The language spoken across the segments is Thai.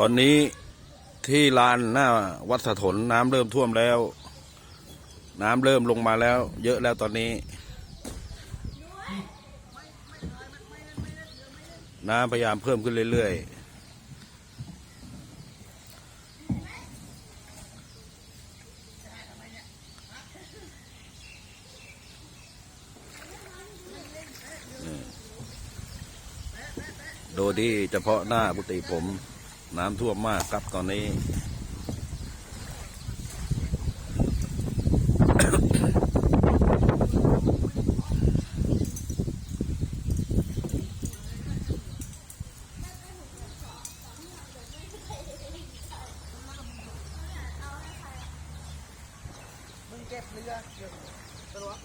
ตอนนี้ที่ลานหน้าวัดสถนน้ำเริ่มท่วมแล้ว น้ำเริ่มลงมาแล้ว เยอะแล้วตอนนี้ น้ำพยายามเพิ่มขึ้นเรื่อยๆโดยที่เฉพาะหน้ากุฏิผม น้ำท่วมมากครับตอนนี้ มึงเก็บเรือเดี๋ยวตะลวะ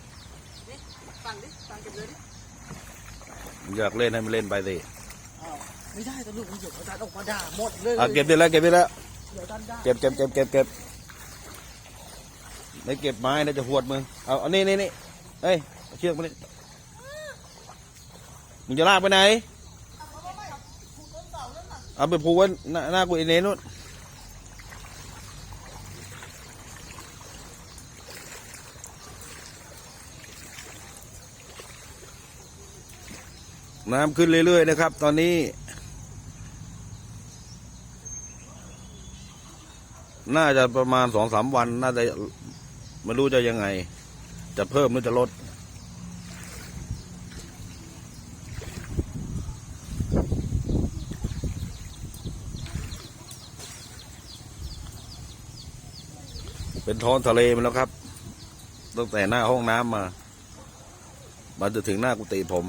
นี่สั่งดิสั่งเก็บเรือดิ อยากเล่นให้มันเล่นไปสิ ไม่ได้ตะลุกมันเดี๋ยวอาจารย์ออกมาด่าหมดเลยอะเก็บได้แล้วเก็บได้แล้วเดี๋ยวอาจารย์ด่าเก็บเก็บเก็บเก็บเก็บไม่เก็บไม้นะจะหวดมึงเอาเอานี่นี่นี่เอ้ยเอาเชือกมานี่มึงจะลากไปไหนเอาไปผูกไว้หน้าหน้ากูอีเนนู่นน้ำขึ้นเรื่อยๆนะครับ ตอนนี้ น่าจะประมาณสองสามวัน น่าจะไม่รู้จะยังไง จะเพิ่มหรือจะลด เป็นท้องทะเลมาแล้วครับ ตั้งแต่หน้าห้องน้ำมา มาจะถึงหน้ากุฏิผม